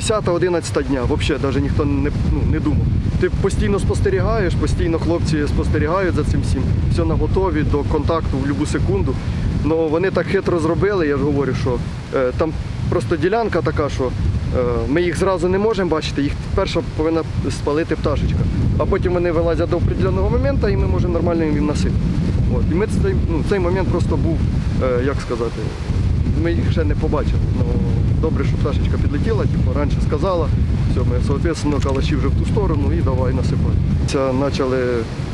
10-11 дня, взагалі навіть ніхто не, ну, не думав. Ти постійно спостерігаєш, постійно хлопці спостерігають за цим всім, все на готові до контакту в будь-яку секунду. Ну вони так хитро зробили, я ж говорю, що е, там просто ділянка така, що е, ми їх зразу не можемо бачити, їх перша повинна спалити пташечка. А потім вони вилазять до определеного моменту і ми можемо нормально їм насипати. От. І ми цей, ну, цей момент просто був, е, як сказати, ми їх ще не побачили. Ну, добре, що пташечка підлетіла, типу, раніше сказала. Все, ми, соответственно, калаші вже в ту сторону і давай насипати. Почали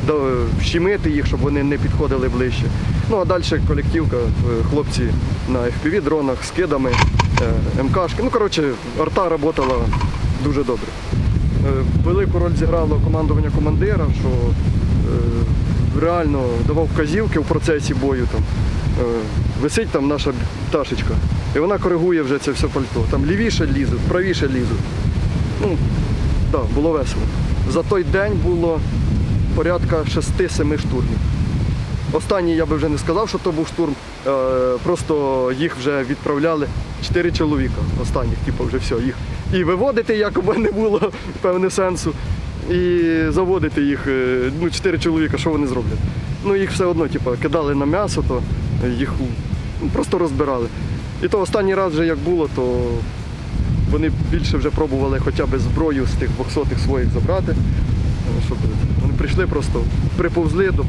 да, щемити їх, щоб вони не підходили ближче. Ну а далі колективка, е, хлопці на FPV-дронах з кидами, е, МКшки. Ну, коротше, арта працювала дуже добре. Е, Велику роль зіграло командування командира, що реально давав вказівки в процесі бою. Там. Висить там наша пташечка, і вона коригує вже це все пальто. Там лівіше лізуть, правіше лізуть. Ну, так, було весело. За той день було порядка 6-7 штурмів. Останній я би вже не сказав, що то був штурм. е, Просто їх вже відправляли 4 чоловіка. Останніх, типу, вже все. Їх і виводити якоби не було певне сенсу. І заводити їх, е, ну, 4 чоловіка, що вони зроблять? Ну їх все одно, типу, кидали на м'ясо, то їх ну, просто розбирали. І то останній раз вже як було, то вони більше вже пробували хоча б зброю з тих 200 своїх забрати. Е, Щоб вони прийшли просто, приповзли до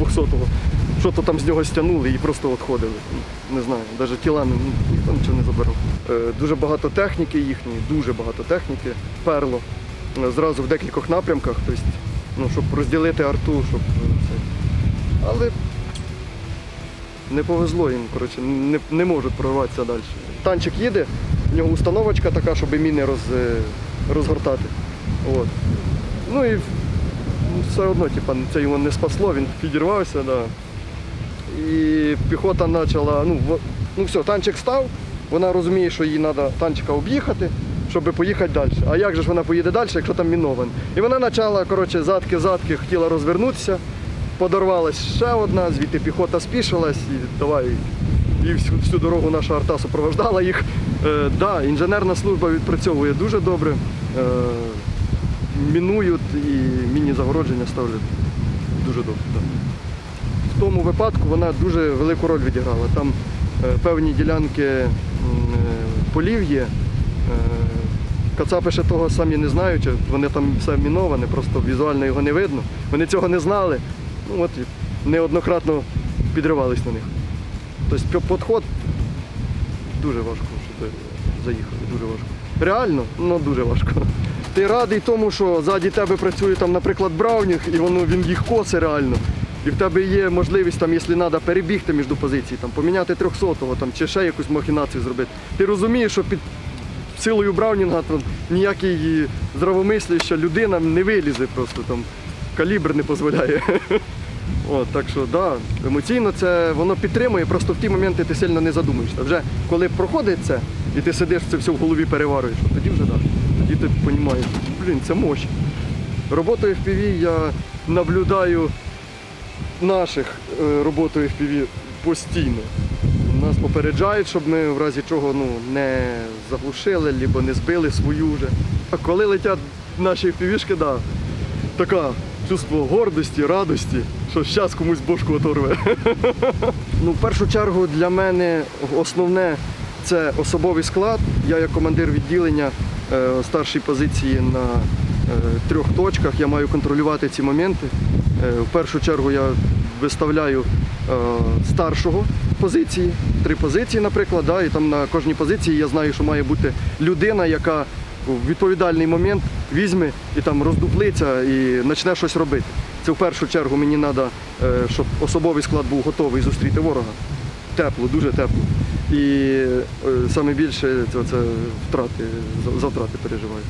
200-го, що то там з нього стягнули і просто відходили. Не знаю, навіть тіла ніхто нічого не забирав. Е, Дуже багато техніки їхньої, дуже багато техніки, перло. Е, Зразу в декількох напрямках, тобто, ну, щоб розділити арту, щоб е, це. Але не повезло їм, коротше, не, не можуть прорватися далі. Танчик їде, в нього установочка така, щоб міни роз, е, розгортати. От. Ну і все одно, типа, це його не спасло, він підірвався, да. І піхота почала, ну, в- ну все, танчик став, вона розуміє, що їй треба танчика об'їхати, щоб поїхати далі. А як же ж вона поїде далі, якщо там мінован? І вона почала, коротше, задки-задки, хотіла розвернутися, подорвалась ще одна, звідти піхота спішилась і давай. І всю, всю дорогу наша арта супровождала їх. Е, да, інженерна служба відпрацьовує дуже добре. Е, мінують і міні-загородження ставлять дуже добре. Да. В тому випадку вона дуже велику роль відіграла. Там е, певні ділянки е, полів є. Е, Кацапи ще того самі не знають, вони там все міноване, просто візуально його не видно. Вони цього не знали. Ну, от неоднократно підривались на них. Тобто пі- підход дуже важко, щоб заїхали, дуже важко. Реально, ну дуже важко. Ти радий тому, що ззаді тебе працює там, наприклад, Браунінг, і воно він їх косе реально. І в тебе є можливість, там, якщо треба, перебігти між позицій, там, поміняти 300-го там, чи ще якусь махінацію зробити. Ти розумієш, що під силою Браунінга там, ніякий здравомисляща людина не вилізе просто там. Калібр не дозволяє. От, так що да, емоційно це воно підтримує, просто в ті моменти ти сильно не задумуєшся. Вже коли проходить це, і ти сидиш це все в голові переварюєш, тоді вже да. Тоді ти розумієш, блін, це мощь. Роботою FPV я наблюдаю наших е, роботою FPV постійно. Нас попереджають, щоб ми в разі чого ну, не заглушили, або не збили свою вже. А коли летять наші FPV-шки, да, така чувство гордості, радості, що зараз комусь бошку оторве. ну, в першу чергу для мене основне це особовий склад. Я як командир відділення е, старшій позиції на е, трьох точках. Я маю контролювати ці моменти. Е, в першу чергу я виставляю старшого позиції, три позиції, наприклад, да, і там на кожній позиції я знаю, що має бути людина, яка в відповідальний момент візьме і там роздуплиться і почне щось робити. Це в першу чергу мені треба, щоб особовий склад був готовий зустріти ворога. Тепло, дуже тепло. І найбільше більше це, це втрати, за втрати переживаю.